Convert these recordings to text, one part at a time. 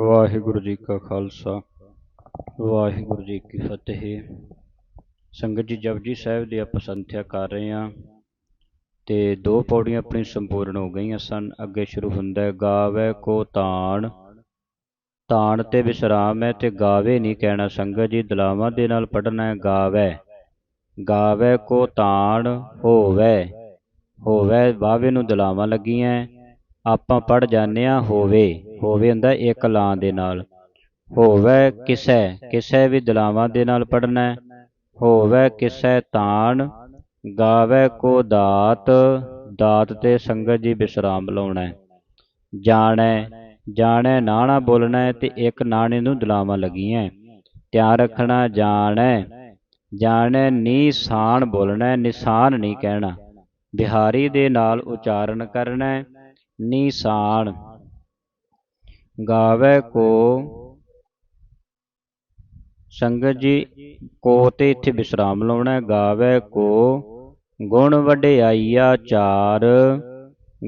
ਵਾਹਿਗੁਰੂ ਜੀ ਕਾ ਖਾਲਸਾ, ਵਾਹਿਗੁਰੂ ਜੀ ਕੀ ਫਤਿਹ। ਸੰਗਤ ਜੀ ਜਪਜੀ ਸਾਹਿਬ ਦੀ ਆਪਾਂ ਸੰਥਿਆ ਕਰ ਰਹੇ ਹਾਂ ਤੇ ਦੋ ਪੌੜੀਆਂ ਆਪਣੀ ਸੰਪੂਰਨ ਹੋ ਗਈਆਂ ਸਨ। ਅੱਗੇ ਸ਼ੁਰੂ ਹੁੰਦਾ ਹੈ, ਗਾਵੇ ਕੋ ਤਾਣ। ਤਾਣ ਤੇ ਵਿਸਰਾਮ ਹੈ ਤੇ ਗਾਵੇ ਨਹੀਂ ਕਹਿਣਾ ਸੰਗਤ ਜੀ, ਦਲਾਵਾਂ ਦੇ ਨਾਲ ਪੜਨਾ ਹੈ, ਗਾਵੇ। ਗਾਵੇ ਕੋ ਤਾਣ ਹੋਵੇ। ਹੋਵੇ ਵਾਵੇ ਨੂੰ ਦਲਾਵਾਂ ਲੱਗੀਆਂ ਆਪਾਂ ਪੜ ਜਾਂਦੇ ਆ ਹੋਵੇ ਹੋਵੇ ਹੁੰਦਾ ਇੱਕ ਲਾਂ ਦੇ ਨਾਲ। ਹੋਵੇ ਕਿਸੈ ਕਿਸੈ ਵੀ ਦਲਾਵਾਂ ਦੇ ਨਾਲ ਪੜਨਾ ਹੈ। ਹੋਵੇ ਕਿਸੈ ਤਾਣ, ਗਾਵੇ ਕੋ ਦਾਤ ਦਾਤ ਤੇ ਸੰਗਤ ਜੀ ਵਿਸਰਾਮ ਲਾਉਣਾ ਹੈ। ਜਾਣੈ ਜਾਣੈ ਨਾਣਾ ਬੋਲਣਾ ਹੈ ਤੇ ਇੱਕ ਨਾਣੇ ਨੂੰ ਦਲਾਵਾਂ ਲੱਗੀਆਂ ਧਿਆਨ ਰੱਖਣਾ, ਜਾਣੈ ਜਾਣੈ ਨਿਸ਼ਾਨ ਬੋਲਣਾ ਨਿਸ਼ਾਨ ਨਹੀਂ ਕਹਿਣਾ। ਬਿਹਾਰੀ ਦੇ ਨਾਲ ਉਚਾਰਨ ਕਰਨਾ ਨਿਸ਼ਾਨ। ਗਾਵੇ ਕੋ ਸੰਗਤ ਜੀ, ਕੋ ਤੇ ਇੱਥੇ ਵਿਸਰਾਮ ਲਾਉਣਾ ਹੈ। ਗਾਵੇ ਕੋ ਗੁਣ ਵਡਿਆਈਆ ਚਾਰ।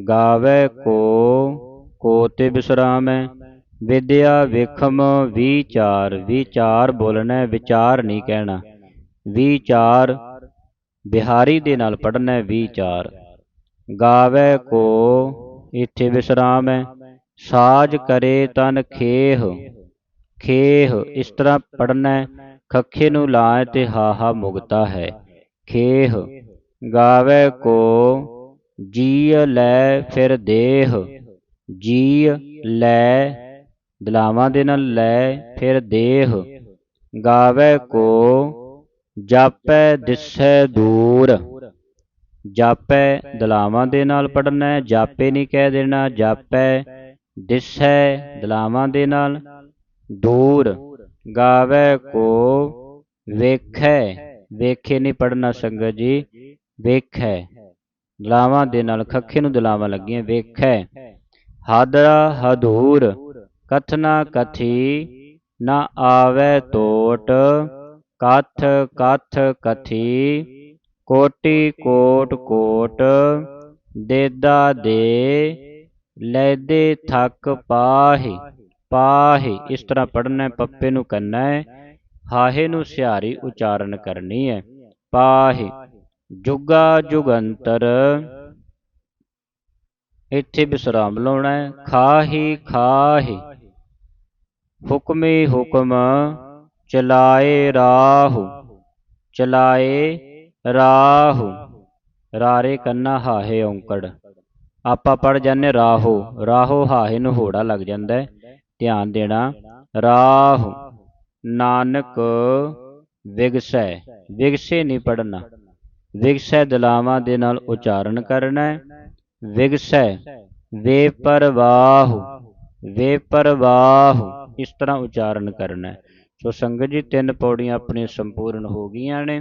ਗਾਵੇ ਕੋ ਕੋ ਤੇ ਵਿਸਰਾਮ ਹੈ। ਵਿਦਿਆ ਵਿਖਮ ਵਿਚਾਰ। ਵਿਚਾਰ ਬੋਲਣਾ ਵਿਚਾਰ ਨਹੀਂ ਕਹਿਣਾ। ਵਿਚਾਰ ਬਿਹਾਰੀ ਦੇ ਨਾਲ ਪੜਨਾ ਹੈ, ਵਿਚਾਰ। ਗਾਵੇ ਕੋ ਇੱਥੇ ਵਿਸਰਾਮ ਹੈ। ਸਾਜ ਕਰੇ ਤਨ ਖੇਹ। ਖੇਹ, ਇਸ ਤਰ੍ਹਾਂ ਪੜਨਾ ਹੈ, ਖੱਖੇ ਨੂੰ ਲਾਏ ਤੇ ਹਾਹਾ ਮੁਗਤਾ ਹੈ। ਖੇਹ, ਗਾਵੇ ਕੋ ਜੀ ਲੈ ਫਿਰ ਦੇਹ। ਜੀ ਲੈ, ਦਲਾਵਾਂ ਦੇ ਨਾਲ ਲੈ ਫਿਰ ਦੇਹ। ਗਾਵੇ ਕੋ, ਜਾਪੈ ਦਿਸੈ ਦੂਰ। ਜਾਪੈ ਦਲਾਵਾਂ ਦੇ ਨਾਲ ਪੜਨਾ ਜਾਪੇ ਨਹੀਂ ਕਹਿ ਦੇਣਾ, ਜਾਪੈ ਦਿਸੈ ਦਲਾਵਾਂ ਦੇ ਨਾਲ। ਦੂਰ ਗਾਵੇ ਕੋ ਵੇਖੈ, ਵੇਖੇ ਨਹੀਂ ਪੜਨਾ ਸੰਗਤ ਜੀ, ਵੇਖੈ। ਦਲਾਵਾਂ ਦੇ ਨਾਲ ਖੱਖੇ ਨੂੰ ਦਲਾਵਾਂ ਲੱਗੀਆਂ, ਵੇਖੈ। ਹਾਦਰਾ ਹਦੂਰ ਕਥਨਾ ਕਥੀ, ਨਾ ਆਵੇ ਤੋਟ, ਕਥ ਕਥ ਕਥੀ ਕੋਟੀ ਕੋਟ ਕੋਟ ਦੇਦਾ ਦੇ ਲੈਦੇ ਥੱਕ ਪਾਹੀ ਪਾਹੀ। ਇਸ ਤਰ੍ਹਾਂ ਪੜਨਾ ਹੈ ਪੱਪੇ ਨੂੰ ਕਰਨਾ ਹੈ। ਹਾਹੇ ਨੂੰ ਸਿਹਾਰੀ ਉਚਾਰਨ ਕਰਨੀ ਹੈ। ਪਾਹੀ ਜੁਗਾ ਜੁਗੰਤਰ ਇੱਥੇ ਵਿਸਰਾਮ ਲਾਉਣਾ ਹੈ। ਖਾਹੀ ਖਾਹੀ ਹੁਕਮੇ ਹੁਕਮ ਚਲਾਏ ਰਾਹੂ ਚਲਾਏ ਰਾਹੂ, ਰਾਰੇ ਕੰਨਾ ਹਾਹੇ ਔਂਕੜ। ਆਪਾਂ ਪੜ ਜਾਂਦੇ ਰਾਹੋ ਰਾਹੋ ਹਾਹੇ ਨੂੰ ਹੋੜਾ ਲੱਗ ਜਾਂਦਾ ਹੈ। ਧਿਆਨ ਦੇਣਾ, ਰਾਹੂ, ਨਾਨਕ ਵਿਗਸੈ, ਵਿਗਸੇ ਨਹੀਂ ਪੜਨਾ ਵਿਗਸੈ ਦਲਾਵਾਂ ਦੇ ਨਾਲ ਉਚਾਰਨ ਕਰਨਾ ਹੈ। ਵਿਗਸੈ ਵੇ ਪਰਵਾਹ ਵੇ ਪਰਵਾਹ ਇਸ ਤਰ੍ਹਾਂ ਉਚਾਰਨ ਕਰਨਾ ਹੈ। ਸੋ ਸੰਗਤ ਜੀ, ਤਿੰਨ ਪੌੜੀਆਂ ਆਪਣੀਆਂ ਸੰਪੂਰਨ ਹੋ ਗਈਆਂ ਨੇ।